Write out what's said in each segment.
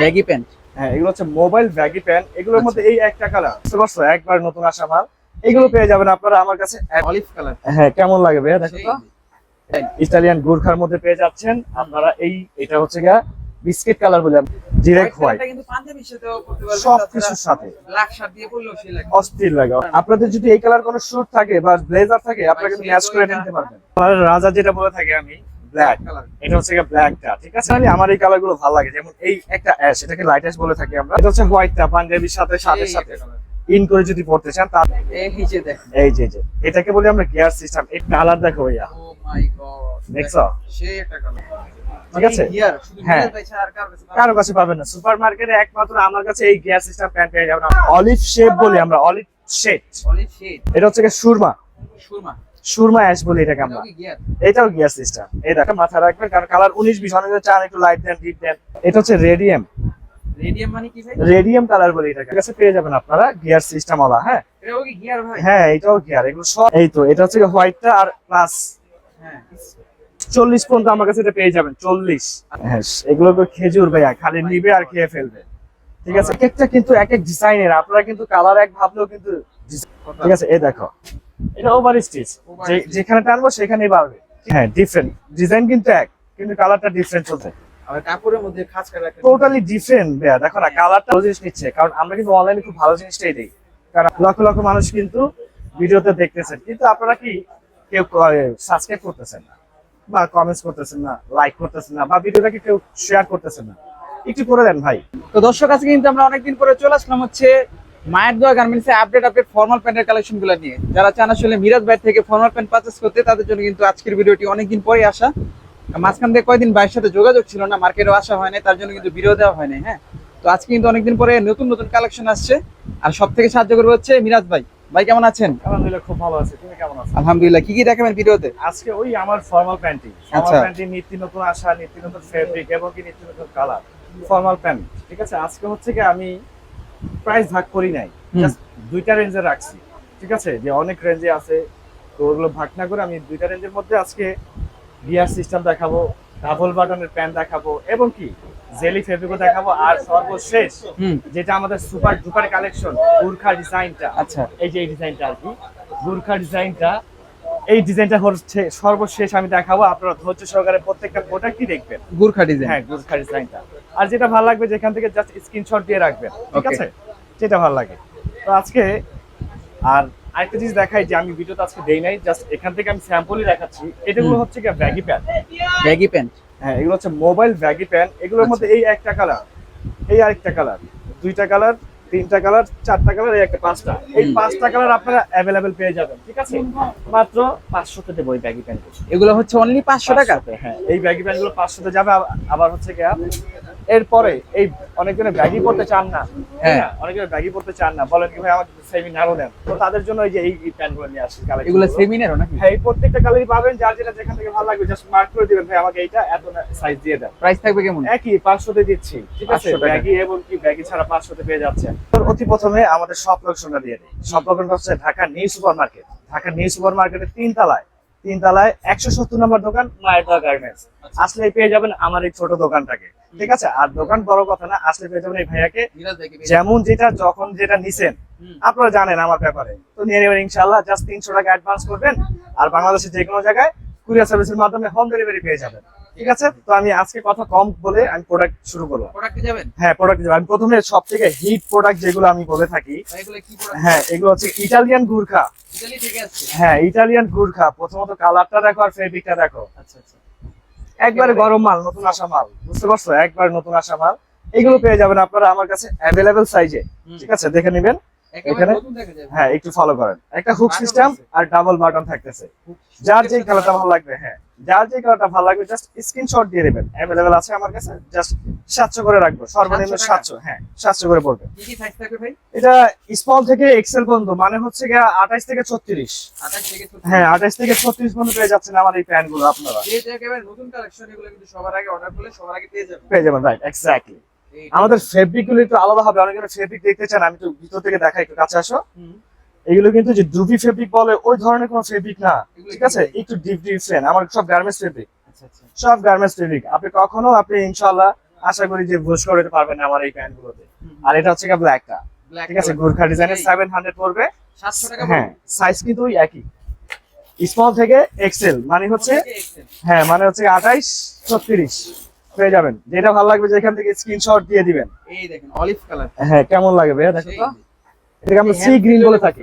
Baggy pant হ্যাঁ এগুলো হচ্ছে মোবাইল ব্যাগি প্যান্ট এগুলোর মধ্যে এই একটা কালার বুঝতে পারছ? একবার নতুন আসা মাল। এগুলো পেয়ে যাবেন আপনারা আমার কাছে অলিভ কালার হ্যাঁ কেমন লাগে ভাইয়া? দেখো তো। ইটালিয়ান গুর্খার মধ্যে পেয়ে যাচ্ছেন। আপনারা এই এটা হচ্ছে গিয়া বিস্কিট কালার বলে ডিরেক্ট হোয়াইট কিন্তু পাঞ্জাবির সাথেও পড়তে পারবেন সব কিছুর সাথে। অস্থির লাগে। আপনাদের যদি এই কালার কোনো শুট থাকে বা ব্লেজার থাকে আপনারা কিন্তু ম্যাচ করে নিতে পারবেন। রাজা যেটা বলে থাকি আমি ব্ল্যাক এটা হচ্ছে ব্ল্যাকটা ঠিক আছে? মানে আমার এই কালারগুলো ভালো লাগে। যেমন এই একটা অ্যাশ এটাকে লাইট অ্যাশ বলে থাকি আমরা। এটা হচ্ছে হোয়াইটটা পাঞ্জাবির সাথে সাথে। সাথে ইন করে যদি পড়তে চান তার এই দেখ। যে যে। এটাকে বলি আমরা গিয়ার সিস্টেম এই কালার দেখো ভাইয়া। দেখছ? ঠিক আছে? হ্যাঁ। আর কার কাছে পাবেন? না। সুপার মার্কেটে একমাত্র আমার কাছে এই গিয়ার সিস্টেম প্যান্ট পেয়ে যাবেন। অলিভ শেপ বলি আমরা অলিভ শেড অলিভ শেড এটা হচ্ছে সুরমা। সুরমা। সুরমা অ্যাশ বলি এটাকে আমরা। এটাও গিয়ার সিস্টেম এই দেখো মাথা রাখবেন কারণ কালার উনিশ বিশ অনেকে চান একটু লাইট দেন ডিপ দেন। এটা হচ্ছে রেডিয়াম রেডিয়াম মানে কি ভাই? রেডিয়াম কালার বলি এটাকে। কাছে পেয়ে যাবেন আপনারা গিয়ার সিস্টেম ওলা হ্যাঁ? এটাও কি গিয়ার ভাই? হ্যাঁ এটাও গিয়ার এগুলো সব এই তো এটা হচ্ছে হোয়াইটটা আর প্লাস হ্যাঁ। চল্লিশ পর্যন্ত আমার কাছে এটা পেয়ে যাবেন চল্লিশ। হ্যাঁ এগুলো তো খেজুর ভাইয়া খালি নিবে আর খেয়ে ফেলবে। ঠিক আছে এক একটা কিন্তু এক এক ডিজাইনের আপনারা কিন্তু কালার এক ভাবলেও কিন্তু ঠিক আছে এই দেখো। এটা ওভার স্টিচ যেখানে টানবো সেখানেই পারবে হ্যাঁ ডিফারেন্ট ডিজাইন কিন্তু এক কিন্তু কালারটা ডিফারেন্ট চলছে। কাপড়ের মধ্যে খাঁজ টোটালি ডিফারেন্ট ভাইয়া। দেখো না কালারটা জিনিস নিচ্ছে। কারণ আমরা কিন্তু অনলাইনে খুব ভালো জিনিসটাই দিই কারণ লক্ষ লক্ষ মানুষ কিন্তু ভিডিওতে দেখতেছেন। কিন্তু আপনারা কি কেউ সাবস্ক্রাইব করতেছেন না? বা কমেন্টস করতেছেন না লাইক করতেছেন না বা ভিডিওটাকে কেউ শেয়ার করতেছেন না? একটু করে দেন ভাই। তো দর্শক আজকে কিন্তু আমরা অনেকদিন পরে চলে আসলাম হচ্ছে মায়ের দোয়া গার্মেন্টসে আপডেট আপডেট ফর্মাল প্যান্টের কালেকশনগুলো নিয়ে। যারা চান আসলে মিরাজ ভাই থেকে ফর্মাল প্যান্ট পারচেস করতে তাদের জন্য কিন্তু আজকের ভিডিওটি অনেকদিন পরে আসা। মাঝখান থেকে কয়দিন ভাইয়ের সাথে যোগাযোগ ছিল না মার্কেটেও আসা হয় নাই তার জন্য কিন্তু ভিডিও দেওয়া হয় নাই হ্যাঁ? তো আজকে কিন্তু অনেকদিন পরে নতুন নতুন কালেকশন আসছে। আর সব থেকে সাহায্য করবে হচ্ছে মিরাজ ভাই। ভাই কেমন আছেন? আলহামদুলিল্লাহ খুব ভালো আছে। তুমি কেমন আছো? আলহামদুলিল্লাহ কি কি দেখাবেন ভিডিওতে? আজকে ওই আমার ফর্মাল প্যান্টি ফর্মাল। প্যান্টি নিত্য নতুন আসা নিত্য নতুন ফেব্রিক এবং কি নিত্য নতুন কালার ফর্মাল প্যান্ট ঠিক আছে? আজকে হচ্ছে কি আমি প্রাইস ভাগ করি নাই জাস্ট দুইটা রেঞ্জে রাখছি। ঠিক আছে? যে অনেক রেঞ্জে আছে তো ওগুলো ভাগ না করে আমি দুইটা রেঞ্জের মধ্যে আজকে গিয়ার সিস্টেম দেখাবো ডাবল বাটনের প্যান দেখাবো এবং কি জেলি ফেব্রিকও দেখাবো আর সর্বশেষ যেটা আমাদের সুপার ডুপার কালেকশন গুর্খা ডিজাইনটা আচ্ছা। এই যে এই ডিজাইনটা আর কি গুর্খা ডিজাইনটা এই ডিজাইনটা হচ্ছে সর্বশেষ আমি দেখাবো। আপনারা ধৈর্য সহকারে প্রত্যেকটা প্রোডাক্টই দেখবেন। গুর্খা ডিজাইন। হ্যাঁ গুর্খা ডিজাইনটা। আর যেটা ভালো লাগবে যেখান থেকে জাস্ট স্ক্রিনশট দিয়ে রাখবেন ঠিক. আছে? যেটা ভালো লাগে। তো আজকে আর আরেকটা জিনিস দেখাই যে আমি ভিডিওতে আজকে দেই নাই জাস্ট এখান থেকে আমি স্যাম্পলই দেখাচ্ছি। এটাগুলো হচ্ছে কি ব্যাগি প্যান্ট ব্যাগি প্যান্ট হ্যাঁ এগুলো হচ্ছে মোবাইল ব্যাগি প্যান্ট এগুলোর আচ্ছা। মধ্যে এই একটা কালার এই আরেকটা কালার দুইটা কালার তিনটা কালার চারটা কালার এই একটা পাঁচটা। এই পাঁচটা কালার আপনারা অ্যাভেলেবেল পেয়ে যাবেন ঠিক আছে? মাত্র পাঁচশোতে দেবো বই ব্যাগি প্যান্ট এগুলো হচ্ছে অনলি পাঁচশো টাকা? হ্যাঁ এই ব্যাগি প্যান্টগুলো পাঁচশোতে যাবে আবার হচ্ছে গিয়া এরপরে এই অনেকজনে ব্যাগি পড়তে চান না। হ্যাঁ। অনেকজনে ব্যাগি পড়তে চান না। বলেন কি ভাই আমাকে সেমি নাড়ো দেন। তো তাদের জন্য এই যে এই প্যান্টগুলো নিয়ে আসি collection এগুলো সেমিনারও নাকি? হ্যাঁ এই প্রত্যেকটা কালারই পাবেন যার যেটা যেখান থেকে ভালো লাগবে জাস্ট মার্ক করে দিবেন। ভাই আমাকে এইটা এত সাইজ দিয়ে দেন। প্রাইস থাকবে কেমন? একই পাঁচশোতে দিচ্ছি ঠিক আছে? 500 টাকা। ব্যাগি এবং কি ব্যাগি ছাড়া পাঁচশোতে পেয়ে যাচ্ছে অতি প্রথমে আমাদের সব লোকেশনটা দিয়ে দিই। সব লোকেশনটা হচ্ছে Dhaka new super market Dhaka new super মার্কেটের তিন তলায় তিন তলায় একশো সত্তর নম্বর দোকান মায়ের গার্মেন্টস আসলে পেয়ে যাবেন আমার এই ছোট দোকানটাকে। ঠিক আছে? আর দোকান বড় কথা না আসলে পেয়ে যাবেন এই ভাইয়াকে। যেমন যেটা যখন যেটা নিছেন। আপনারা জানেন আমার ব্যাপারে। তো নিয়ে নেবেন ইনশাল্লাহ জাস্ট তিনশো টাকা অ্যাডভান্স করবেন। আর বাংলাদেশের যে কোনো জায়গায় কুরিয়ার সার্ভিসের মাধ্যমে হোম ডেলিভারি পেয়ে যাবেন। ঠিক আছে? তো আমি আজকে কথা কম বলে আমি প্রোডাক্ট শুরু করব। প্রোডাক্টে যাবেন? হ্যাঁ প্রোডাক্ট আমি প্রথমে সব থেকে হিট প্রোডাক্ট যেগুলো আমি বলে থাকি হ্যাঁ এগুলো হচ্ছে ইটালিয়ান গুর্খা হ্যাঁ ইটালিয়ান গুর্খা প্রথমত কালারটা দেখো আর ফেব্রিকটা দেখো। আচ্ছা আচ্ছা। একবারে গরম মাল নতুন আসা মাল। বুঝতে পারছ? একবার নতুন আসা মাল। এগুলো পেয়ে যাবেন আপনারা আমার কাছে অ্যাভেলেবেল সাইজে ঠিক আছে? দেখে নেবেন। এখানে? হ্যাঁ একটু ফলো করেন। একটা হুক সিস্টেম আর ডাবল বাটন থাকতেছে। যার যে কালারটা ভালো লাগবে হ্যাঁ। যার যে কালারটা ভালো লাগবে জাস্ট স্ক্রিনশট দিয়ে দেবেন। অ্যাভেলেবেল আছে আমার কাছে জাস্ট সাতশো করে রাখব। সর্বনিম্ন 700 হ্যাঁ সাতশো করে পড়বে। কি কি সাইজ থাকবে ভাই? এটা স্মল থেকে এক্সেল পর্যন্ত মানে হচ্ছে থেকে ছত্রিশ। 28 থেকে 36 হ্যাঁ আঠাইশ থেকে ছত্রিশ পর্যন্ত পেয়ে যাচ্ছেন আমার এই প্যান্টগুলো আপনারা একেবারে নতুন কালেকশন এগুলো কিন্তু সবার আগে অর্ডার করলে সবার আগে পেয়ে যাবেন। পেয়ে যাবেন রাইট এক্স্যাক্টলি এই- আমাদের ফেব্রিকগুলো একটু আলাদা হবে। অনেকে ফেব্রিক দেখতে চান আমি তো ভিতর থেকে দেখাই একটু কাছে আসো। এগুলো কিন্তু যে ড্রুপি ফেব্রিক বলে ওই ধরনের কোনো ফেব্রিক না। ঠিক আছে? একটু ডিপ ডিফারেন্ট আমার সব গার্মেন্টস ফেব্রিক আচ্ছা আচ্ছা। সব গার্মেন্টস ফেব্রিক আপনি কখনো আপনি ইনশাল্লাহ আশা করি যে বুঝ করতে পারবেন আমার এই প্যান্ট গুলোতে আর এটা হচ্ছে ব্ল্যাকটা ব্ল্যাক ঠিক আছে? গুর্খা ডিজাইনের সেভেন হান্ড্রেড পড়বে। হ্যাঁ সাইজ কিন্তু ওই একই। স্মল থেকে এক্সেল মানে হচ্ছে হ্যাঁ মানে হচ্ছে আঠাইশ ছত্রিশ। পেয়ে যাবেন। যেটা ভালো লাগবে যেখান থেকে স্ক্রিনশট দিয়ে দিবেন। এই দেখেন অলিভ কালার হ্যাঁ কেমন লাগে ভাইয়া দেখো তো? এটাকে আমরা সি গ্রিন বলে থাকি।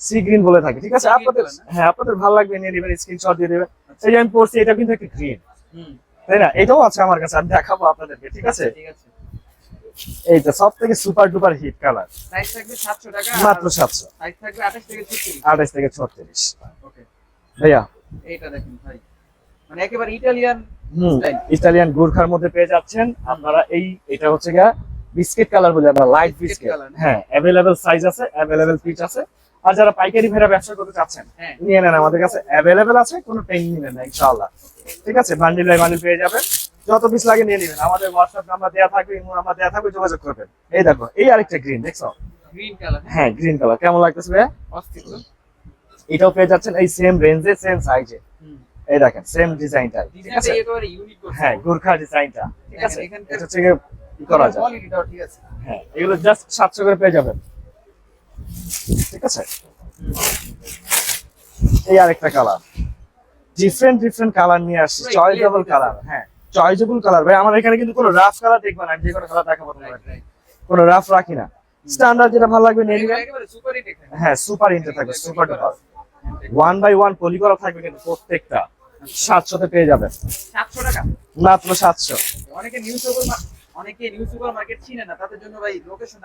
সি গ্রিন বলে থাকি ঠিক আছে? আপনাদের হ্যাঁ আপনাদের ভালো লাগবে নিয়ে নেবেন স্ক্রিনশট দিয়ে দেবেন। এই যে আমি পড়ছি এটা কিন্তু একটা গ্রিন তাই না? এটাও আছে আমার কাছে আমি দেখাবো আপনাদেরকে ঠিক আছে? ঠিক আছে। এই তো সব থেকে super duper hit colour size থাকবে সাতশো টাকা মাত্র সাতশো। সাইজ থাকবে আঠাশ থেকে ওকে ভাইয়া। এইটা দেখেন ভাই। মানে একেবারে ইটালিয়ান. ইটালিয়ান গুর্খার মধ্যে পেয়ে যাচ্ছেন। আপনারা এই এটা হচ্ছে গা বিস্কিট কালার বলে আমরা লাইট বিস্কিট হ্যাঁ। অ্যাভেলেবেল সাইজ আছে অ্যাভেলেবেল পিচ আছে। আর যারা পাইকারি ভেড়া ব্যবসা করতে চাচ্ছেন হ্যাঁ। নিয়ে নেন আমাদের কাছে অ্যাভেলেবেল আছে কোনো পেন নেবেন না ইনশাআল্লাহ। ঠিক আছে? বান্ডিল বাই বান্ডিল পেয়ে যাবেন। যত পিস লাগে নিয়ে নেবেন। আমাদের হোয়াটসঅ্যাপ নাম্বার দেওয়া থাকবে ইমো নাম্বার দেওয়া থাকবে যোগাযোগ করবেন। এই দেখো এই আরেকটা গ্রিন দেখছ? গ্রিন কালার হ্যাঁ গ্রিন কালার কেমন লাগতেছে ভাইয়া? অস্থির। এটাও পেয়ে যাচ্ছেন এই সেম রেঞ্জে সেম সাইজে এই দেখেন সেম ডিজাইনটা ঠিক আছে? একেবারে ইউনিক করছে। হ্যাঁ গুর্খা ডিজাইনটা ঠিক আছে এটা ই করা যায়। কোয়ালিটিটাও ঠিক আছে। হ্যাঁ এগুলো জাস্ট সাতশো করে পেয়ে যাবেন। ঠিক আছে? এই আরেকটা কালার ডিফারেন্ট ডিফারেন্ট কালার নিয়ে আসছি। Clear কালার হ্যাঁ চয়েসেবল কালার ভাই আমার এখানে কিন্তু কোনো রাফ কালার দেখবেন আমি যে কোনো কালার দেখাবো কোনো রাফ রাখি না। স্ট্যান্ডার্ড যেটা ভালো লাগবে নিয়ে হ্যাঁ সুপার ইন্টার থাকবে super duper one by one poly করা থাকবে কিন্তু প্রত্যেকটা। সাতশোতে পেয়ে যাবেন। সাতশো টাকা? মাত্র সাতশো। অনেকে নিউ সুপার অনেকে নিউ সুপার মার্কেট চিনে না তাদের জন্য ভাই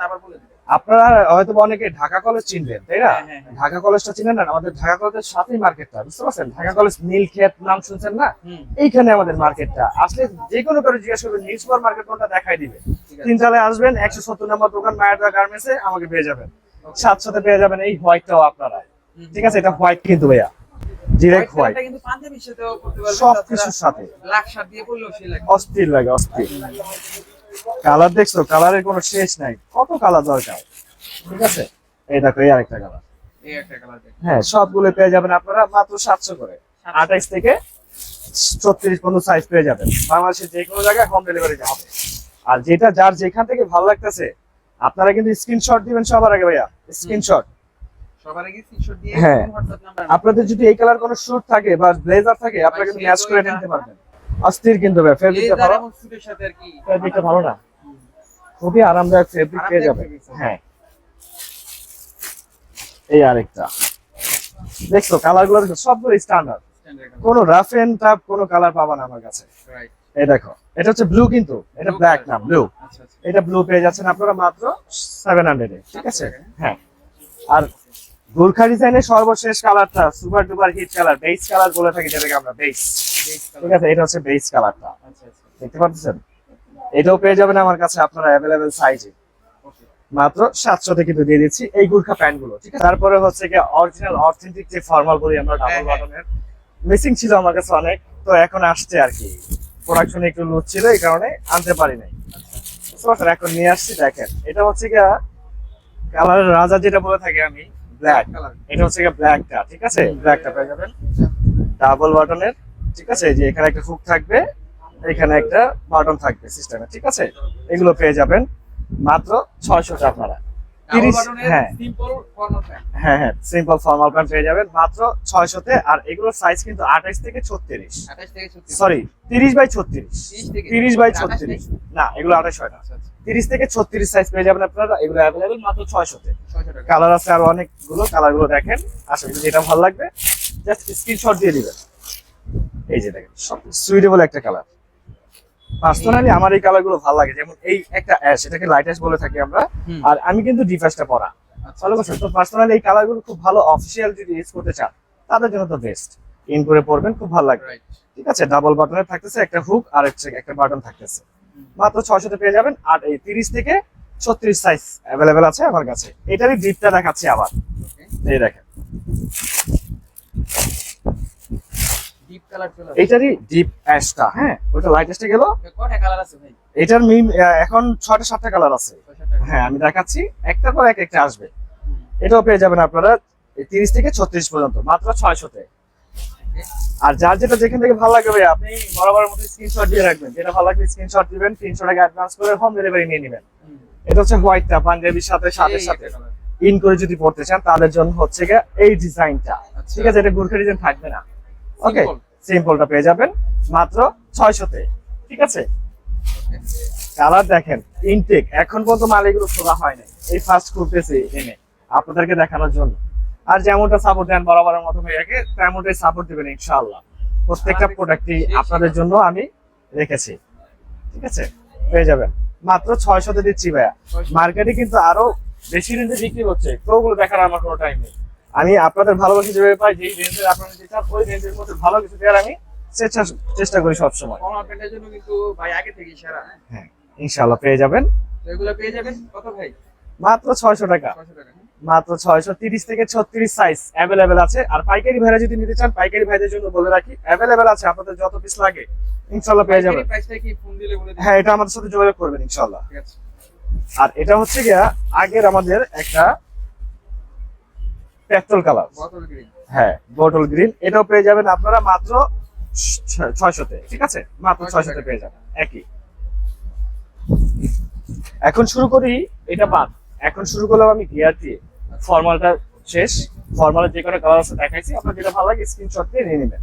আবার বলে আপনারা হয়তো অনেকে ঢাকা কলেজ চিনবেন তাই না? হ্যাঁ, হ্যাঁ, হ্যাঁ। ঢাকা কলেজটা চিনেন না আমাদের ঢাকা কলেজের সাথেই মার্কেটটা বুঝতে পারছেন? ঢাকা কলেজ নীলক্ষেত নাম শুনছেন না? এইখানে আমাদের মার্কেটটা আসলে যে কোনো করে জিজ্ঞাসা করবেন নিউ সুপার মার্কেট কোনটা দেখাই দিবে। তিনতলায় আসবেন একশো সত্তর নম্বর দোকান মায়াটা গার্মেন্টসে আমাকে পেয়ে যাবেন। সাতশোতে পেয়ে যাবেন এই হোয়াইটটাও আপনারা। ঠিক আছে এটা হোয়াইট কিন্তু ভাইয়া। ডিরেক্ট হোয়াইট কিন্তু পাঞ্জাবির সাথেও করতে পারবেন সব কিছুর সাথে। দিয়ে সে লাগে। অস্থির লাগে অস্থির। কালার দেখছ? কালারের কোনো শেষ নাই। কত কালার দরকার? ঠিক আছে? এই দেখো এই আরেকটা কালার এই একটা কালার হ্যাঁ সবগুলো পেয়ে যাবেন আপনারা মাত্র সাতশো করে। আঠাইশ থেকে ছত্রিশ পর্যন্ত সাইজ পেয়ে যাবেন। বাংলাদেশের যে কোনো জায়গায় হোম ডেলিভারি হবে। আর যেটা যার যেখান থেকে ভালো লাগতেছে আপনারা কিন্তু স্ক্রিনশট দিবেন সবার আগে ভাইয়া। স্ক্রিনশট সবার আগে স্ক্রিনশট দিয়ে হ্যাঁ। আপনাদের যদি এই কালার কোনো স্যুট থাকে বা ব্লেজার থাকে আপনারা কিন্তু ম্যাচ করে নিতে পারবেন। অস্থির কিন্তু ভাই ফেব্রিকটা ভালো। সুটের সাথে আর কি ফেব্রিকটা ভালো না? খুবই আরামদায়ক ফেব্রিক পেয়ে যাবেন। fabric। হ্যাঁ। এই আরেকটা। দেখছ কালারগুলো দেখো সবগুলো স্ট্যান্ডার্ড স্ট্যান্ডার্ড কোনো রাফ এন্ড টাফ কোনো কালার পাবা না আমার কাছে। রাইট এই দেখো এটা হচ্ছে ব্লু কিন্তু এটা ব্ল্যাক না ব্লু আচ্ছা আচ্ছা। এটা ব্লু পেয়ে যাচ্ছেন আপনারা মাত্র সেভেন হান্ড্রেড ঠিক আছে? হ্যাঁ। আর গুর্খা ডিজাইনের সর্বশেষ কালারটা super duper hit colour base colour বলে থাকি যেটাকে আমরা বেস ঠিক আছে এটা হচ্ছে বেস কালারটা আচ্ছা আচ্ছা। দেখতে পাচ্ছেন? এটাও পেয়ে যাবেন আমার কাছে আপনারা অ্যাভেলেবেল সাইজে মাত্র সাতশোতে কিন্তু দিয়ে দিচ্ছি এই গুর্খা প্যান্টগুলো ঠিক আছে? তারপরে হচ্ছে কি অরিজিনাল অথেন্টিক যে ফর্মাল বলি আমরা ডাবল। বাটনের মিসিং ছিল আমার কাছে অনেক তো এখন আসছে আর কি। প্রোডাকশনে একটু লুজ ছিল এই কারণে আনতে পারি নাই? এখন নিয়ে আসছি দেখেন। এটা হচ্ছে কি কালারের রাজা যেটা বলে থাকি আমি ব্ল্যাক এটা হচ্ছে ব্ল্যাকটা ঠিক আছে? ব্ল্যাকটা পেয়ে যাবেন। ডাবল বাটনের ঠিক আছে? যে এখানে একটা হুক থাকবে এখানে একটা বাটন থাকবে সিস্টেমে ঠিক আছে? এগুলো পেয়ে যাবেন মাত্র ছয়শো আপনারা। হ্যাঁ। প্যান্ট হ্যাঁ হ্যাঁ সিম্পল ফর্মাল প্যান্ট পেয়ে যাবেন মাত্র ছয়শোতে আর এগুলোর সাইজ কিন্তু আঠাইশ থেকে ছত্রিশ। 28 থেকে 36 সরি তিরিশ বাই ছত্রিশ। তিরিশ বাই ছত্রিশ। না এগুলো আঠাশ হয় না। আচ্ছা আচ্ছা। তিরিশ থেকে ছত্রিশ সাইজ পেয়ে যাবেন আপনারা। এগুলো অ্যাভেলেবেল মাত্র ছয়শোতে। 600 কালার আছে আরও অনেকগুলো কালারগুলো দেখেন। আশা করি যেটা ভালো লাগবে জাস্ট স্ক্রিনশট দিয়ে দিবেন। এই যে দেখেন সুইটেবল একটা কালার পার্সোনালি আমার এই কালারগুলো ভালো লাগে যেমন এই একটা অ্যাশ এটাকে লাইট অ্যাশ বলে থাকি আমরা। আর আমি কিন্তু ডিপ অ্যাশটা পরা। আচ্ছা। ভালো করছেন তো পার্সোনালি এই কালারগুলো খুব ভালো অফিসিয়াল যদি ইউজ করতে চান তাদের জন্য তো বেস্ট ইন করে পরবেন খুব ভালো লাগবে। ঠিক আছে? ডাবল বাটনের থাকতেছে একটা হুক আর একটা বাটন থাকতেছে। মাত্র ছয়শোতে পেয়ে যাবেন আর এই তিরিশ থেকে ছত্রিশ সাইজ অ্যাভেলেবেল আছে আমার কাছে। এটারই ডিপটা দেখাচ্ছি আবার। এই দেখেন। ডিপ এটারই ডিপ অ্যাশটা হ্যাঁ? ওটা লাইট অ্যাশটা গেল। এটার মিম এখন ছয়টা সাতটা কালার আছে। হ্যাঁ আমি দেখাচ্ছি। একটার পর এক একটা আসবে। এটাও পেয়ে যাবেন আপনারা তিরিশ থেকে ছত্রিশ পর্যন্ত মাত্র ছয়শোতে। আর যার যেটা যেখান থেকে ভালো লাগবে আপনি বরাবর মধ্যে স্ক্রিনশট দিয়ে রাখবেন। যেটা ভালো লাগবে স্ক্রিনশট দিবেন তিনশো টাকা অ্যাডভান্স করে হোম ডেলিভারি নিয়ে নেবেন। এটা হচ্ছে হোয়াইটটা পাঞ্জাবির সাথে সাথে। সাথে ইন করে যদি পড়তে চান তাদের জন্য হচ্ছে এই ডিজাইনটা আচ্ছা। ঠিক আছে এটা গুরখা ডিজাইন থাকবে না। ওকে সিম্পলটা পেয়ে যাবেন মাত্র ছয়শতে ঠিক আছে? কালার দেখেন ইনটেক এখন পর্যন্ত মাল এগুলো খোলা হয় নাই। এই ফার্স্ট খুলতেছে এনে। আপনাদেরকে দেখানোর জন্য। আর যেমনটা সাপোর্ট দেন বরাবরের মতো ভাইয়াকে তেমনটাই সাপোর্ট দিবেন ইনশাআল্লাহ। প্রত্যেকটা প্রোডাক্টই আপনাদের জন্য আমি রেখেছি। ঠিক আছে? পেয়ে যাবেন। মাত্র ছয়শতে দিচ্ছি ভাইয়া। মার্কেটে কিন্তু আরও বেশি রেঞ্জে বিক্রি হচ্ছে। তো ওগুলো দেখার আমার কোনো টাইম নেই। আমি আপনাদের ভালোবাসি যেভাবে পাই যেই রেঞ্জের আপনারা চান ওই রেঞ্জের মধ্যে ভালো কিছু দেওয়ার আমি চেষ্টা চেষ্টা করি সবসময়। জন্য কিন্তু ভাই আগে থেকে সেরা হ্যাঁ ইনশাআল্লাহ পেয়ে যাবেন। এগুলো পেয়ে যাবেন কত ভাই? মাত্র ছয়শো টাকা। ছয়শো টাকা? মাত্র ছয়শো তিরিশ থেকে ছত্রিশ সাইজ অ্যাভেলেবেল আছে। আর পাইকারি ভাইরা যদি নিতে চান পাইকারি ভাইদের জন্য বলে রাখি অ্যাভেলেবেল আছে আপনাদের যত পিস লাগে ইনশাল্লাহ পেয়ে যাবেন। হ্যাঁ এটা আমাদের সাথে যোগাযোগ করবেন ইনশাল্লাহ আর এটা হচ্ছে গিয়া আগের আমাদের একটা পেট্রোল কালার হ্যাঁ বোটল গ্রিন এটাও পেয়ে যাবেন আপনারা মাত্র ছয়শতে ঠিক আছে? মাত্র ছয়শতে পেয়ে যাবেন একই। এখন শুরু করি এটা বাদ। এখন শুরু করলাম আমি গিয়ার দিয়ে। ফর্মালটা শেষ। ফর্মালের যে কোনো কালার আছে দেখাইছি আপনার যেটা ভালো লাগে স্ক্রিনশট দিয়ে নিয়ে নেবেন।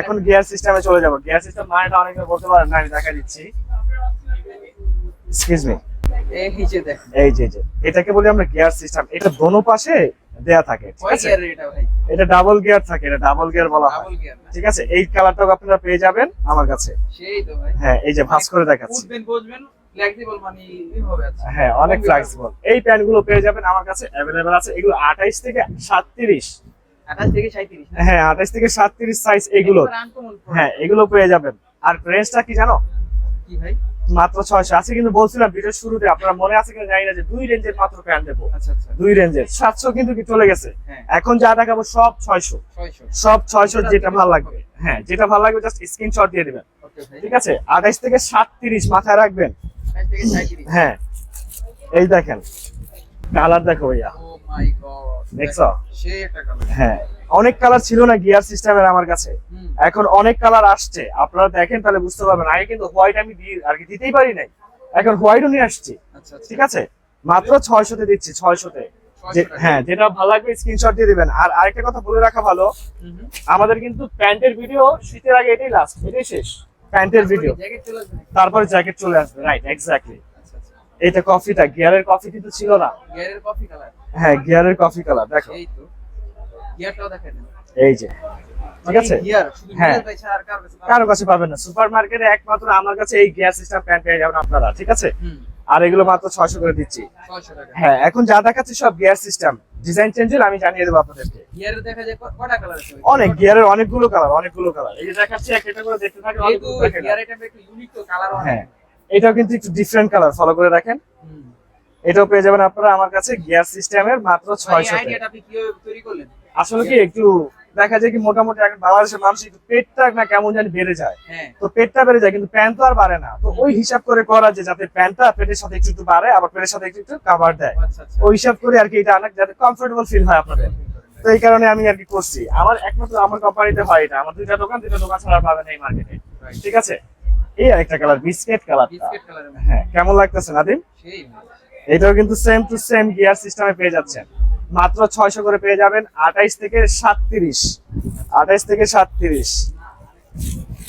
এখন গিয়ার সিস্টেমে চলে যাব। গিয়ার সিস্টেম এটা অনেকে বলতে পারেন না আমি দেখা দিচ্ছি। এক্সকিউজ মি এই যে যে এটাকে বলি আমরা গিয়ার সিস্টেম এটা দোনো পাশে দেয়া থাকে ঠিক আছে? এটা ভাই। এটা ডাবল গিয়ার থাকে এটা ডাবল গিয়ার বলা হয়। ঠিক আছে? এই কালারটাও আপনারা পেয়ে যাবেন আমার কাছে। সেই তো ভাই। হ্যাঁ এই যে ভাঁজ করে দেখাচ্ছি। উঠবেন বসবেন ফ্লেক্সিবল মানে এইভাবে আছে। হ্যাঁ অনেক ফ্লেক্সিবল এই প্যান্টগুলো পেয়ে যাবেন আমার কাছে অ্যাভেলেবেল আছে। এগুলো আঠাইশ থেকে সাতত্রিশ। 28 থেকে 37 হ্যাঁ আঠাইশ থেকে সাতত্রিশ সাইজ এগুলো। হ্যাঁ এগুলো পেয়ে যাবেন। আর রেঞ্জটা কি জানো? কি ভাই? মাত্র আছে কিন্তু বলছিলাম ভিডিওর শুরুতে আপনারা মনে আছে কিনা জানি না যে দুই রেঞ্জের মাত্র প্যান্ট দেবো। আচ্ছা আচ্ছা। দুই রেঞ্জের সাতশো কিন্তু কি চলে গেছে? হ্যাঁ। এখন যা দেখাবো সব ছয়শো। 600 সব ছয়শো যেটা ভালো লাগবে। হ্যাঁ যেটা ভালো লাগবে জাস্ট স্ক্রিনশট দিয়ে দিবেন। ঠিক আছে? আঠাইশ থেকে সাতত্রিশ মাথায় রাখবেন। 28 37 হ্যাঁ এই দেখেন কালার দেখো ভাইয়া। দেখছ? কালার হ্যাঁ অনেক কালার ছিল না গিয়ার সিস্টেমের আমার কাছে। এখন অনেক কালার আসছে। আপনারা দেখেন তাহলে বুঝতে পারবেন। আগে কিন্তু হোয়াইট আমি আর কি দিতেই পারি নাই। এখন হোয়াইটও নিয়ে আসছি। আচ্ছা আচ্ছা। ঠিক আছে? মাত্র ছয়শোতে দিচ্ছি ছয়শোতে 600 হ্যাঁ যেটা ভালো লাগবে স্ক্রিনশট দিয়ে দিবেন। আর আরেকটা কথা বলে রাখা ভালো। আমাদের কিন্তু প্যান্টের ভিডিও শীতের আগে এটাই লাস্ট এটাই শেষ। প্যান্টের ভিডিও? তারপরে জ্যাকেট চলে আসবে রাইট এক্স্যাক্টলি এটা কফিটা গিয়ারের কফি কিন্তু ছিল না। গিয়ারের কফি কালার হ্যাঁ গিয়ারের কফি কালার দেখো। এই তো। গিয়ারটাও দেখাই দেন। এই যে ঠিক আছে? গিয়ার হ্যাঁ। কার কাছে পাবেন? না। সুপার মার্কেটে একমাত্র আমার কাছে এই গিয়ার সিস্টেম প্যান্ট পেয়ে যাবেন আপনারা ঠিক আছে? আর এগুলো মাত্র ছয়শো করে দিচ্ছি। 600 টাকা। হ্যাঁ এখন যা দেখাচ্ছি সব গিয়ার সিস্টেম ডিজাইন চেঞ্জ হলে আমি জানিয়ে দেবো আপনাদেরকে। দেখা যায় কটা কালার আছে? অনেক গিয়ারের অনেকগুলো কালার অনেকগুলো কালার এই যে দেখাচ্ছি এক একটা করে দেখতে থাকেন অনেকগুলো। গিয়ার এটা একটু ইউনিক তো কালার হ্যাঁ এটাও কিন্তু একটু ডিফারেন্ট কালার ফলো করে রাখেন এটাও পেয়ে যাবেন আপনারা আমার কাছে গিয়ার সিস্টেমের মাত্র ভাই ছয়শো আইডিয়াটা আপনি কীভাবে তৈরি করলেন? আসলে কি একটু দেখা যায় কি মোটামুটি এখন বাংলাদেশের মানুষ একটু পেটটা না কেমন জানি বেড়ে যায়। হ্যাঁ। তো পেটটা বেড়ে যায় কিন্তু প্যান্ট তো আর বাড়ে না। তো ওই হিসাব করে করা যে যাতে প্যান্টটা পেটের সাথে একটু একটু বাড়ে আবার পেটের সাথে একটু একটু কাভার দেয়। আচ্ছা আচ্ছা। ওই হিসাব করে আর কি এটা অনেক যাতে কমফোর্টেবল ফিল হয় আপনাদের। তো এই কারণে আমি আর কি করছি। আমার একমাত্র আমার কোম্পানিতে হয় এটা। আমার দুইটা দোকান দুইটা দোকান ছাড়া পাবেন এই মার্কেটে ঠিক আছে? এই আরেকটা কালার বিস্কেট কালার হ্যাঁ কেমন লাগতেছে নাদিম। এটাও কিন্তু সেম টু সেম গিয়ার সিস্টেমে পেয়ে যাচ্ছেন। মাত্র ছয়শো করে পেয়ে যাবেন আঠাইশ থেকে সাতত্রিশ। আঠাইশ থেকে সাতত্রিশ।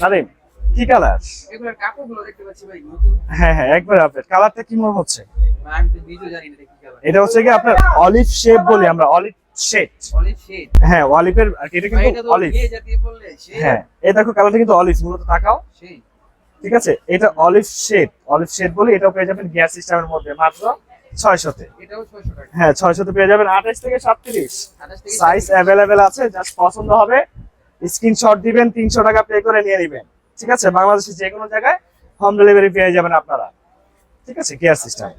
নাদিম কি কালার? হ্যাঁ হ্যাঁ একবার আপডেট কালারটা কি মনে হচ্ছে? এটা হচ্ছে কি আপনার অলিভ শেপ বলি আমরা অলিভ শেড হ্যাঁ অলিভের এটা কিন্তু অলিভ হ্যাঁ এই দেখো কালারটা কিন্তু অলিভ মূলত তাকাও ঠিক আছে? এটা অলিভ শেড অলিভ শেড বলি এটাও পেয়ে যাবেন গ্যাস সিস্টেমের মধ্যে। মাত্র ছয়শতে এটাও 600 টাকা। হ্যাঁ ছয়শতে পেয়ে যাবেন আঠাশ থেকে সাতত্রিশ। সাইজ অ্যাভেলেবেল আছে জাস্ট পছন্দ হবে। স্ক্রিনশট দিবেন তিনশো টাকা পে করে নিয়ে নেবেন। ঠিক আছে? বাংলাদেশের যে কোনো জায়গায় হোম ডেলিভারি পেয়ে যাবেন আপনারা। ঠিক আছে? Gear system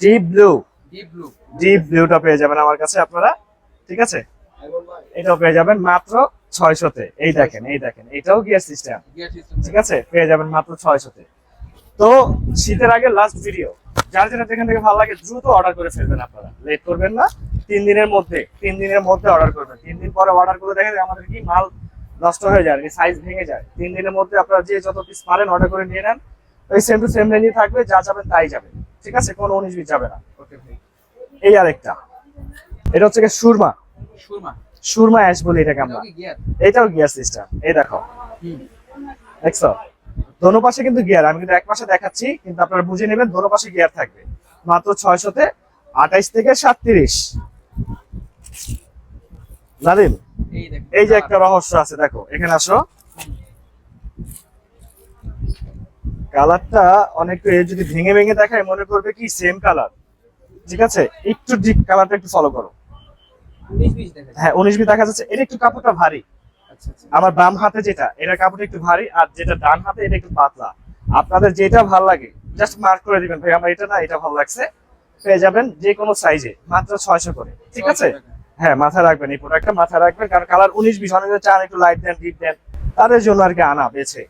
deep blue deep blue deep ব্লুটা পেয়ে যাবেন আমার কাছে আপনারা। ঠিক আছে? এটাও পেয়ে যাবেন মাত্র ছয়শতে এই দেখেন এই দেখেন এটাও গিয়ার সিস্টেম ঠিক আছে? পেয়ে যাবেন মাত্র ছয়শতে তো শীতের আগে লাস্ট ভিডিও যার যেটা যেখান থেকে ভালো লাগে দ্রুত অর্ডার করে ফেলবেন আপনারা। লেট করবেন না তিন দিনের মধ্যে তিন দিনের মধ্যে অর্ডার করবেন। তিন দিন পরে অর্ডার করে দেখা যায় আমাদের কি মাল নষ্ট হয়ে যায় সাইজ ভেঙে যায়। তিন দিনের মধ্যে আপনারা যে যত পিস পারেন অর্ডার করে নিয়ে নেন। ওই সেম টু সেম রেঞ্জে থাকবে যা যাবেন তাই যাবে। ঠিক আছে? কোনো উনিশ বিশ যাবে না। এই আরেকটা। এটা হচ্ছে কি সুরমা। সুরমা। সুরমা অ্যাশ বলি এটাকে আমরা। এটাও গিয়ার সিস্টেম এই দেখো। দেখছ? দোনো পাশে কিন্তু গিয়ার আমি কিন্তু এক পাশে দেখাচ্ছি কিন্তু আপনারা বুঝে নেবেন দোনো পাশে গিয়ার থাকবে। মাত্র ছয়শতে আঠাইশ থেকে সাতত্রিশ। নাদিম এই যে একটা রহস্য আছে দেখো এখানে আসো। কালারটা অনেকটা যদি ভেঙে ভেঙে দেখায় মনে করবে কি সেম কালার ঠিক আছে? একটু ডিপ কালারটা একটু ফলো করো। হ্যাঁ উনিশ বি দেখা যাচ্ছে। এটা একটু কাপড়টা ভারী। আমার বাম হাতে যেটা এটার কাপড়টা একটু ভারী আর যেটা ডান হাতে এটা একটু পাতলা। আপনাদের যেটা ভালো লাগে জাস্ট মার্ক করে দিবেন। ভাই আমার এটা না এটা ভালো লাগছে। পেয়ে যাবেন যে কোনো সাইজে মাত্র ছয়শো করে। ঠিক আছে? হ্যাঁ মাথায় রাখবেন এই প্রোডাক্টটা মাথায় রাখবেন। কারণ কালার উনিশ বিশ অনেকে চান একটু লাইট দেন ডিপ দেন। তাদের জন্য আর কি আনা বেছে।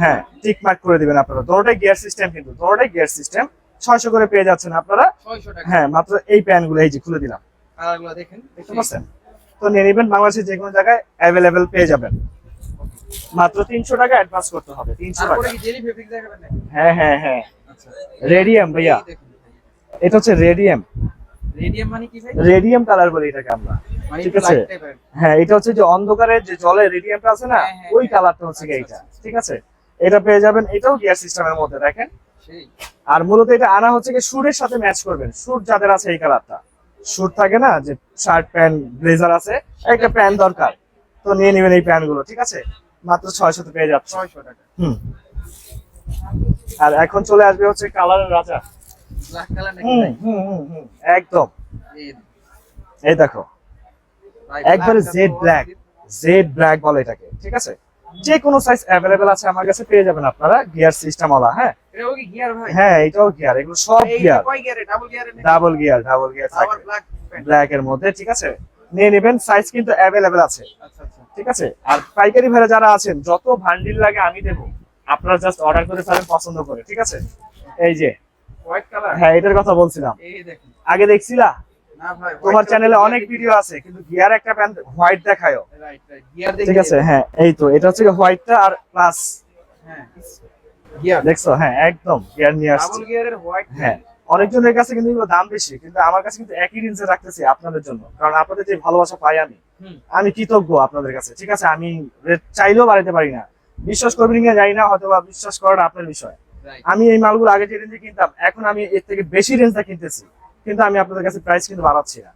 হ্যাঁ টিক মার্ক করে দিবেন আপনারা। দোনোটাই গিয়ার সিস্টেম কিন্তু দোনোটাই গিয়ার সিস্টেম ছয়শো করে পেয়ে যাচ্ছেন আপনারা। 600 টাকা। হ্যাঁ মাত্র এই প্যান্টগুলো এই যে খুলে দিলাম। কালারগুলো দেখেন দেখতে পাচ্ছেন তো নিয়ে নেবেন বাংলাদেশের যে কোনো জায়গায় অ্যাভেলেবেল পেয়ে যাবেন। মাত্র তিনশো টাকা অ্যাডভান্স করতে হবে তিনশো টাকা। জেলি হ্যাঁ হ্যাঁ হ্যাঁ। আচ্ছা। রেডিয়াম ভাইয়া। এটা হচ্ছে রেডিয়াম রেডিয়াম মানে কি ভাই? রেডিয়াম কালার বলি এটাকে আমরা। মানে ঠিক আছে। হ্যাঁ এটা হচ্ছে যে অন্ধকারের যে জলের রেডিয়ামটা আছে না হ্যাঁ, হ্যাঁ, ওই হ্যাঁ। কালারটা হচ্ছে গিয়ে আচ্ছা, এইটা আচ্ছা। ঠিক আছে? এটা পেয়ে যাবেন এটাও গিয়ার সিস্টেমের মধ্যে দেখেন। আর মূলত এটা আনা হচ্ছে কি সুরের সাথে ম্যাচ করবেন সুর যাদের আছে এই কালারটা সুর থাকে না যে শার্ট প্যান্ট ব্লেজার আছে একটা প্যান্ট দরকার। তো নিয়ে নেবেন এই প্যান্টগুলো ঠিক আছে? মাত্র ছয়শত পেয়ে যাচ্ছে 600 টাকা। হুম। আর এখন চলে আসবে হচ্ছে কালারের রাজা। একদম। এই দেখো। একবারে জেড ব্ল্যাক জেড ব্ল্যাক বলে এটাকে ঠিক আছে? যে কোনো সাইজ অ্যাভেলেবেল আছে আমার কাছে পেয়ে যাবেন আপনারা গিয়ার সিস্টেম ওলা হ্যাঁ? হ্যাঁ এটাও গিয়ার এগুলো সব গিয়ার ডাবল গিয়ারে ডাবল গিয়ার থাকবে ব্ল্যাক এর মধ্যে ঠিক আছে? নিয়ে নেবেন সাইজ কিন্তু অ্যাভেলেবেল আছে। আচ্ছা আচ্ছা। ঠিক আছে? আর পাইকারি ভাড়া যারা আছেন যত ভান্ডিল লাগে আমি দেব। আপনারা জাস্ট অর্ডার করে ফেলেন পছন্দ করে ঠিক আছে? এই যে হোয়াইট কালার হ্যাঁ এটার কথা বলছিলাম। এই দেখুন। আগে দেখছিলা? তোমার চ্যানেলে অনেক ভিডিও আছে কিন্তু গিয়ার একটা প্যান্ট হোয়াইট দেখায়ও। ঠিক আছে হ্যাঁ এই তো এটা হচ্ছে হোয়াইটটা আর প্লাস হ্যাঁ দেখছ? হ্যাঁ একদম গিয়ার নিয়ে আসছে। হ্যাঁ অনেকজনের কাছে কিন্তু এগুলো দাম বেশি কিন্তু আমার কাছে কিন্তু একই রেঞ্জে রাখতেছি আপনাদের জন্য কারণ আপনাদের যে ভালোবাসা পাই আমি আমি কৃতজ্ঞ আপনাদের কাছে ঠিক আছে? আমি চাইলেও বাড়াতে পারি না। বিশ্বাস করবেন কিনা জানি না হয়তো বা বিশ্বাস করাটা আপনার বিষয়। আমি এই মালগুলো আগে যে রেঞ্জে কিনতাম এখন আমি এর থেকে বেশি রেঞ্জটা কিনতেছি। কিন্তু আমি আপনাদের কাছে প্রাইস কিন্তু বাড়াচ্ছি না।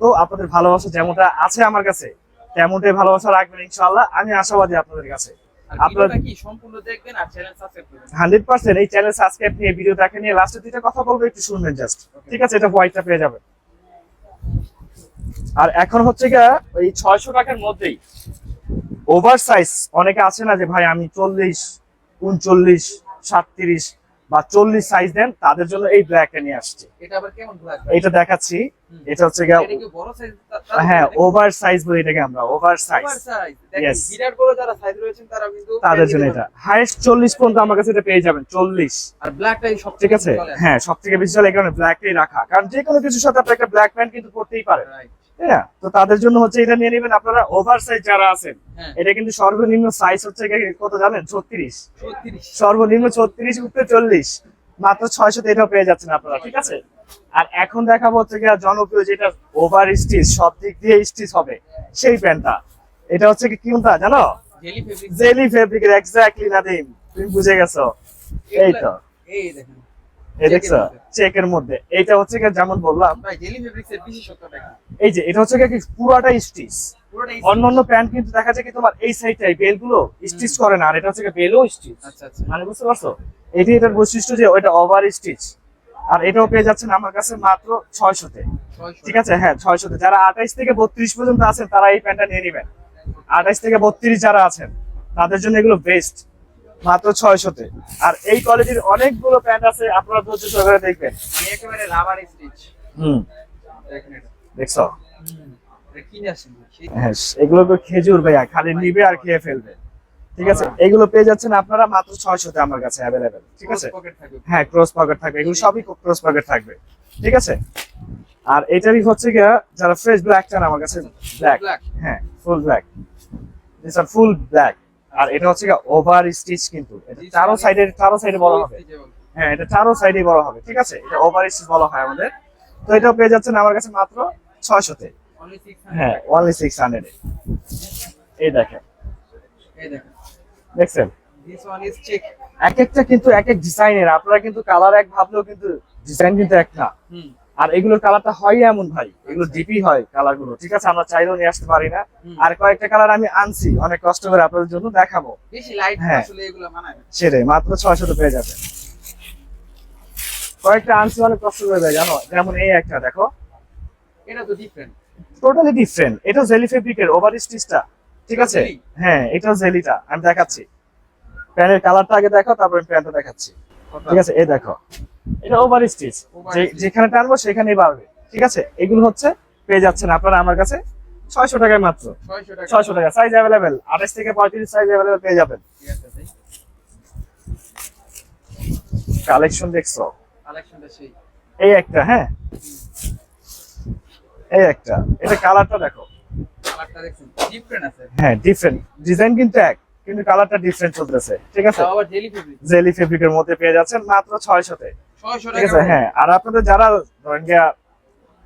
তো আপনাদের ভালোবাসা যেমনটা আছে আমার কাছে তেমনটাই ভালোবাসা রাখবেন ইনশাআল্লাহ। আমি আশাবাদী আপনাদের কাছে। আর কি সম্পূর্ণ দেখবেন আর চ্যানেল সাবস্ক্রাইব করবেন? হান্ড্রেড পার্সেন্ট এই চ্যানেল সাবস্ক্রাইব নিয়ে ভিডিও দেখে নিয়ে লাস্টে দুইটা কথা বলব একটু শুনবেন জাস্ট ঠিক আছে? এটা হোয়াইটটা পেয়ে যাবেন। আর এখন হচ্ছে গিয়া ওই ছয়শো টাকার মধ্যেই অনেকে আছে না যে ভাই আমি চল্লিশ উনচল্লিশ সাতত্রিশ বা চল্লিশ সাইজ দেন তাদের জন্য এই ব্ল্যাকটা নিয়ে আসছে। এটা দেখাচ্ছি। এটা হচ্ছে হ্যাঁ ওভার সাইজ বলি এটাকে আমরা ওভার সাইজ তাদের জন্য এটা। হাইয়েস্ট চল্লিশ পর্যন্ত আমার কাছে এটা পেয়ে যাবেন চল্লিশ। আর ব্ল্যাকটাই সব ঠিক আছে? হ্যাঁ সব থেকে বেশি চলে এই কারণে ব্ল্যাকটাই রাখা। কারণ যে কোনো কিছুর সাথে আপনি একটা ব্ল্যাক প্যান্ট কিন্তু করতেই পারেন। তাই না? তো তাদের জন্য হচ্ছে এটা নিয়ে নেবেন আপনারা ওভার সাইজ যারা আছেন হ্যাঁ। এটা কিন্তু সর্বনিম্ন সাইজ হচ্ছে কত জানেন? ছত্রিশ। সর্বনিম্ন ছত্রিশ উঠতে চল্লিশ। মাত্র ছয়শো এটাও পেয়ে যাচ্ছেন আপনারা ঠিক আছে? আর এখন দেখাবো হচ্ছে গিয়ে জনপ্রিয় যেটা ওভার স্টিচ সব দিক দিয়ে স্টিচ হবে সেই প্যান্টটা। এটা হচ্ছে কি কোনটা জানো? জেলি ফেব্রিক জেলি ফেব্রিকের এক্স্যাক্টলি নাদিম তুমি বুঝে গেছো। এই তো। এই দেখেন। এই দেখছ চেকের মধ্যে। এইটা হচ্ছে গিয়ে যেমন বললাম ভাই জেলি ফেব্রিক্স এর বিশেষত্বটা কি? এই যে এটা হচ্ছে কি পুরাটা স্টিচ অন্যান্য প্যান্ট কিন্তু দেখা যায় কি তোমার এই সাইডটাই বেলগুলো স্টিচ করে না আর এটা হচ্ছে কি বেলও স্টিচ আচ্ছা আচ্ছা। মানে বুঝতে পারছ? এটি এটার বৈশিষ্ট্য যে ওইটা ওভার স্টিচ আর এটাও পেয়ে যাচ্ছেন আমার কাছে মাত্র ছয়শোতে 600 ঠিক আছে? হ্যাঁ ছয়শোতে যারা আঠাইশ থেকে বত্রিশ পর্যন্ত আছেন তারা এই প্যান্টটা নিয়ে নেবেন। আঠাইশ থেকে বত্রিশ যারা আছেন তাদের জন্য এগুলো বেস্ট মাত্র ছয়শোতে আর এই কোয়ালিটির অনেকগুলো প্যান্ট আছে আপনারা ধৈর্য সহকারে দেখবেন। আমি একেবারে রাবার স্টিচ হুম। দেখছ? হ্যাঁ এগুলো তো খেজুর ভাইয়া খালি নিবে আর খেয়ে ফেলবে। ঠিক আছে? এগুলো পেয়ে যাচ্ছেন আপনারা মাত্র ছয়শোতে আমার কাছে অ্যাভেলেবেল ঠিক আছে? হ্যাঁ ক্রস পকেট থাকবে। এগুলো সবই ক্রস পকেট থাকবে। ঠিক আছে? আর এটারই হচ্ছে গিয়া যারা ফ্রেশ ব্ল্যাক চান আমার কাছে ব্ল্যাক হ্যাঁ ফুল ব্ল্যাক ফুল ব্ল্যাক আর এটা হচ্ছে ওভার স্টিচ কিন্তু। এটা চারো সাইডে চারো সাইডে বড় হবে। হ্যাঁ এটা চারো সাইডে বড় হবে ঠিক আছে? এটা ওভার স্টিচ বলা হয় আমাদের। তো এটাও পেয়ে যাচ্ছেন আমার কাছে মাত্র ছয়শোতে হ্যাঁ অনলি সিক্স হান্ড্রেড এই দেখেন। দেখছেন? এক একটা কিন্তু এক এক ডিজাইনের আপনারা কিন্তু কালার এক ভাবলেও কিন্তু ডিজাইন কিন্তু এক না। আর এগুলোর কালারটা হয় এমন ভাই এগুলো ডিপি হয় কালারগুলো ঠিক আছে আমরা চাইলেও নিয়ে আসতে পারি না। আর কয়েকটা কালার আমি আনছি অনেক কষ্ট করে আপনাদের জন্য দেখাবো। হ্যাঁ। সেটাই মাত্র ছয়শো পেয়ে যাবে কয়েকটা আনছি অনেক কষ্ট করে দেয় জানো যেমন এই একটা দেখো। এটা তো ডিফারেন্ট টোটালি ডিফারেন্ট এটা জেলি ফেব্রিকের ওভার স্টিচটা ঠিক আছে? হ্যাঁ এটা জেলিটা আমি দেখাচ্ছি। প্যান্টের কালারটা আগে দেখো তারপরে প্যান্টটা দেখাচ্ছি। ঠিক আছে এই দেখো। এটা ওভার স্টিচ যেখানে টানবো সেখানেই বাড়বে। ঠিক আছে? এগুলো হচ্ছে পেয়ে যাচ্ছেন আপনারা আমার কাছে ছয়শো টাকায় মাত্র। ছয়শো টাকা। সাইজ অ্যাভেলেবেল আঠাশ থেকে পঁয়ত্রিশ সাইজ অ্যাভেলেবেল পেয়ে যাবেন। কালেকশন দেখছ? এই একটা হ্যাঁ? এই একটা। এটা কালারটা দেখো। হ্যাঁ ডিফারেন্ট ডিজাইন কিন্তু এক। কিন্তু কালারটা ডিফারেন্ট চলতেছে। ঠিক আছে? আবার জেলি ফেব্রিক জেলি ফেব্রিকের মধ্যে পেয়ে যাচ্ছেন মাত্র ছয়শোতে 600 ঠিক আছে? হ্যাঁ আর আপনাদের যারা ধরেন গিয়া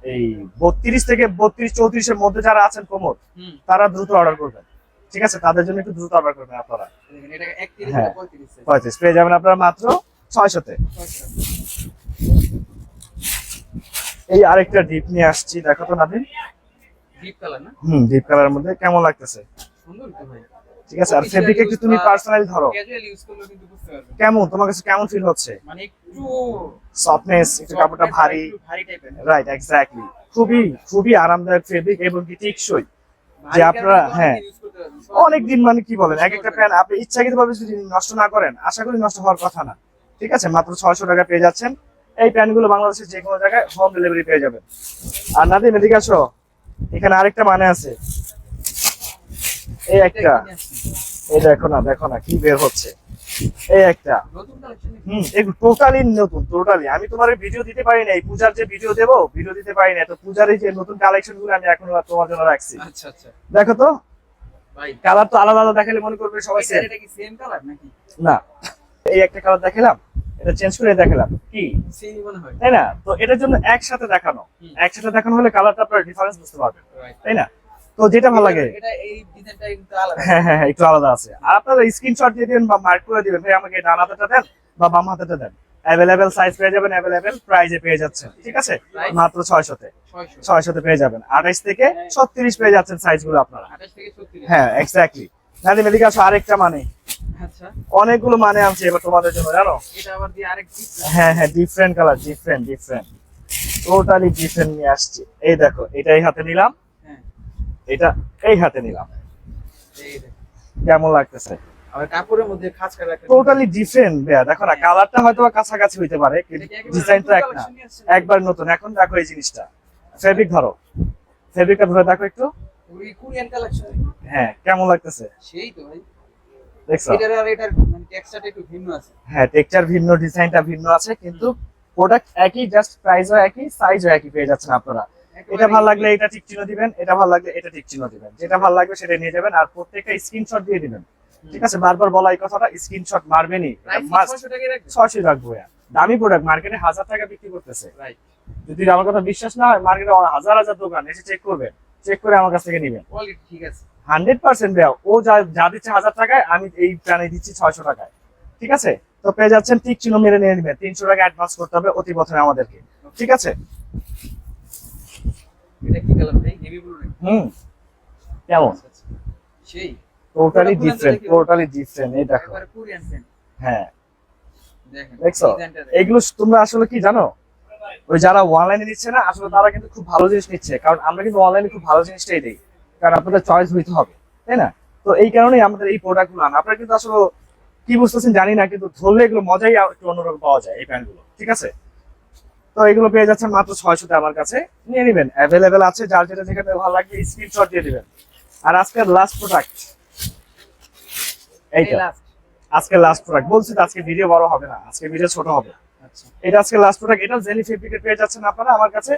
এই বত্রিশ থেকে বত্রিশ চৌত্রিশের মধ্যে যারা আছেন কোমর তারা দ্রুত অর্ডার করবেন। ঠিক আছে? তাদের জন্য একটু দ্রুত অর্ডার করবেন আপনারা। দেখেন এটা 31 হ্যাঁ। থেকে 35 সাইজ পঁয়ত্রিশ। পেয়ে যাবেন আপনারা মাত্র ছয়শোতে 600 এই আরেকটা ডিপ নিয়ে আসছি। দেখো তো নাদিন ডিপ কালার না? হুম ডিপ কালারের মধ্যে কেমন লাগতেছে? সুন্দর তো ভাই। ঠিক আছে আর ফেব্রিক একটু তুমি পার্সোনালি ধরো। কেমন? তোমার কাছে কেমন ফিল হচ্ছে? মানে একটু সফটনেস একটু কাপড়টা ভারী। ভারী টাইপের রাইট এক্স্যাক্টলি খুবই খুবই আরামদায়ক ফেব্রিক এবং কি টেকসই। ভারী আপনারা- হ্যাঁ। অনেক দিন মানে কি বলেন এক একটা প্যান্ট আপনি ইচ্ছাকৃত ভাবে যদি নষ্ট না করেন আশা করি নষ্ট হওয়ার কথা না। ঠিক আছে মাত্র ছয়শো টাকা পেয়ে যাচ্ছেন। এই প্যান্টগুলো বাংলাদেশের যে কোনো জায়গায় হোম ডেলিভারি পেয়ে যাবেন। আর নাদিম এদিকে আসো। এখানে আরেকটা মানে আছে। এই একটা। এই দেখো না দেখো না কি বের হচ্ছে। এই একটা। হুম এগুলো টোটালি নতুন টোটালি আমি তোমার ভিডিও দিতে পারি না এই পূজার যে ভিডিও দেবো ভিডিও দিতে পারি না তো পূজার এই যে নতুন কালেকশনগুলো আমি এখন তোমার জন্য রাখছি। আচ্ছা আচ্ছা। দেখো তো। কালার তো আলাদা আলাদা দেখালে মনে করবে সবাই এটা সেম কি সেম কালার নাকি? না। এই একটা কালার দেখালাম এটা চেঞ্জ করে দেখালাম। কি? তাই না? তো এটার জন্য একসাথে দেখানো। একসাথে দেখানো হলে কালারটা আপনার ডিফারেন্স বুঝতে পারবেন। তাই না? তো যেটা ভালো লাগে। হ্যাঁ হ্যাঁ হ্যাঁ, একটু আলাদা আছে। আর আপনারা স্ক্রিনশট দিয়ে দিবেন বা মার্ক করে দিবেন। ভাই আমাকে ডান হাতেটা দেন বা বাম হাতেটা দেন। অ্যাভেলেবেল সাইজ পেয়ে যাবেন অ্যাভেলেবেল প্রাইজে পেয়ে যাচ্ছেন ঠিক আছে? মাত্র ছয়শোতে 600 ছয়শোতে পেয়ে যাবেন। আঠাইশ থেকে ছত্রিশ পেয়ে যাচ্ছেন সাইজগুলো আপনারা। 28 থেকে 36 হ্যাঁ এক্স্যাক্টলি নাদিম এদিকে আসো আরেকটা মানে। আচ্ছা। অনেকগুলো মানে আনছি এবার তোমাদের জন্য জানো। হ্যাঁ হ্যাঁ different colour different different totally different নিয়ে আসছি। এই দেখো এটাই হাতে নিলাম। এটা এই হাতে নিলাম। কেমন লাগতেছে? কাপড়ের মধ্যে খাঁজ টোটালি ডিফারেন্ট ভাইয়া। দেখো না কালারটা হয়তো বা কাছাকাছি হইতে পারে কিন্তু ডিজাইন এক না একবার নতুন। এখন দেখো এই জিনিসটা। ফেব্রিক ধরো। ফেব্রিকটা ধরে দেখো একটু। কোরিয়ান কালেকশন হ্যাঁ কেমন লাগতেছে? সেই তো ভাই। দেখছ? এটার আর এটার মানে টেক্সচারটা একটু ভিন্ন আছে। হ্যাঁ টেক্সচার ভিন্ন ডিজাইনটা ভিন্ন আছে কিন্তু প্রোডাক্ট একই জাস্ট প্রাইসও একই সাইজও একই পেয়ে যাচ্ছেন আপনারা। এটা ভালো লাগলে এটা ঠিক চিহ্ন দিবেন এটা ভালো লাগলে এটা ঠিক চিহ্ন দিবেন। যেটা ভালো লাগবে সেটা নিয়ে যাবেন আর প্রত্যেকটা স্ক্রিনশট দিয়ে দিবেন। ঠিক আছে? বারবার বলা এই কথাটা স্ক্রিনশট মারবেনই। প্রাইস মাস্ট 600 টাকা রাখবে। দামি প্রোডাক্ট মার্কেটে হাজার টাকা বিক্রি করতেছে। যদি আমার কথা বিশ্বাস না হয় মার্কেটে হাজার হাজার দোকান এসে চেক করবেন চেক করে আমার কাছ থেকে নেবেন। ঠিক আছে। হান্ড্রেড পার্সেন্ট দেওয়া ও যা যা দিচ্ছে হাজার টাকায় আমি এই প্ল্যানে দিচ্ছি ছয়শো টাকায়। ঠিক আছে? তো পেয়ে যাচ্ছেন ঠিক চিহ্ন মেরে নিয়ে নেবেন। তিনশো টাকা অ্যাডভান্স করতে হবে অতি প্রথমে আমাদেরকে। ঠিক আছে? এটা কি কালার ভাই? নেভি ব্লু নাকি? হুম। কেমন। সেই। টোটালি ডিফারেন্ট টোটালি ডিফারেন্ট এই দেখো। একবারে কোরিয়ান সেন্ট হ্যাঁ। দেখছ? এগুলো তোমরা আসলে কি জানো? ওই যারা অনলাইনে নিচ্ছে না আসলে তারা কিন্তু খুব ভালো জিনিস নিচ্ছে। কারণ আমরা কিন্তু অনলাইনে খুব ভালো জিনিসটাই দিই। কারণ আপনাদের চয়েস হইতে হবে তাই না? তো এই কারণেই আমাদের এই প্রোডাক্টগুলো আনা। আপনারা কিন্তু আসলে কি বুঝতেছেন জানি না কিন্তু ধরলে এগুলো মজাই একটু অন্যরকম পাওয়া যায় এই প্যান্টগুলো ঠিক আছে? তো এগুলো পেয়ে যাচ্ছেন মাত্র ছয়শোতে আমার কাছে। নিয়ে নেবেন অ্যাভেলেবেল আছে যার যেটা যেখানে ভালো লাগবে স্ক্রিনশট দিয়ে দিবেন। আর আজকের লাস্ট প্রোডাক্ট এইটা। আজকে লাস্ট প্রোডাক্ট বলছি তো আজকে ভিডিও বড় হবে না আজকে ভিডিও ছোট হবে। আচ্ছা। এটা আজকে লাস্ট প্রোডাক্ট এটা জেনি ফেব্রিকের পেয়ে যাচ্ছেন আপনারা আমার কাছে।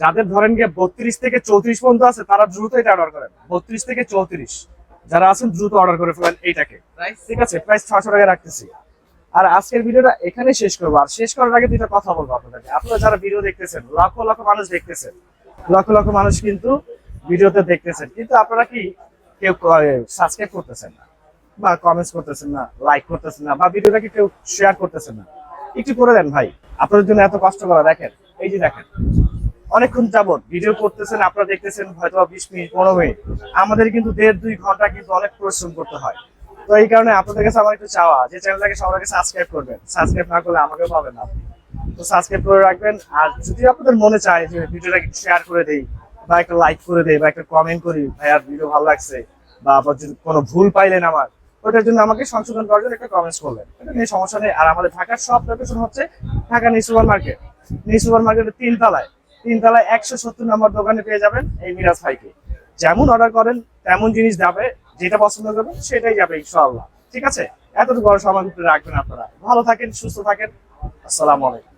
যাদের ধরেন গিয়ে বত্রিশ থেকে চৌত্রিশ পর্যন্ত আছে তারা দ্রুত এটা অর্ডার করেন। বত্রিশ থেকে চৌত্রিশ। যারা আছেন দ্রুত অর্ডার করে ফেলেন এইটাকে। ঠিক আছে প্রাইস ছশো টাকা রাখতেছি। আর আজকের ভিডিওটা এখানে শেষ করব। আর শেষ করার আগে দুইটা কথা বলব আপনাদেরকে। আপনারা যারা ভিডিও দেখতেছেন, লক্ষ লক্ষ মানুষ দেখতেছেন, লক্ষ লক্ষ মানুষ কিন্তু ভিডিওতে দেখতেছেন। কিন্তু আপনারা কি কেউ সাবস্ক্রাইব করতেছেন না, বা কমেন্টস করতেছেন না লাইক করতেছেন না, বা ভিডিওটাকে কেউ শেয়ার করতেছেন না? একটু করে দেন ভাই। আপনাদের জন্য এত কষ্ট করা, দেখেন, এই যে দেখেন। অনেকক্ষণ যাবত ভিডিও করতেছেন, আপনারা দেখতেছেন হয়তো বিশ মিনিট, পনেরো মিনিট। আমাদের কিন্তু দেড় দুই ঘণ্টা কিন্তু অনেক পরিশ্রম করতে হয়। তো এই কারণে আপনাদের কাছে আমার একটু চাওয়া, যে চ্যানেলটাকে সবার আগে সাবস্ক্রাইব করবেন। সাবস্ক্রাইব না করলে আমাকেও পাবেন না। তো সাবস্ক্রাইব করে রাখবেন। আর যদি আপনাদের মনে চায় যে ভিডিওটা শেয়ার করে দেই, বা একটা লাইক করে দেই, বা একটা কমেন্ট করি ভাইয়ার ভিডিও ভালো লাগছে, বা যদি কোনো ভুল পাইলেন আমার, ওটার জন্য আমাকে সংশোধন করার জন্য একটা কমেন্টস করলেন। এটা নিয়ে সমস্যা নেই। আর আমাদের ঢাকার সব লোকেশন হচ্ছে Dhaka new super market. New super মার্কেটের তিন তলায়। তিন তলায় একশো সত্তর নম্বর দোকানে পেয়ে যাবেন এই মিরাজ ভাইকে। যেমন অর্ডার করেন, তেমন জিনিস যাবে। যেটা পছন্দ করবেন সেটাই যাবে ইনশাআল্লাহ। ঠিক আছে? এতটুকু সময় রাখবেন আপনারা। ভালো থাকেন, সুস্থ থাকেন। আসসালামু আলাইকুম।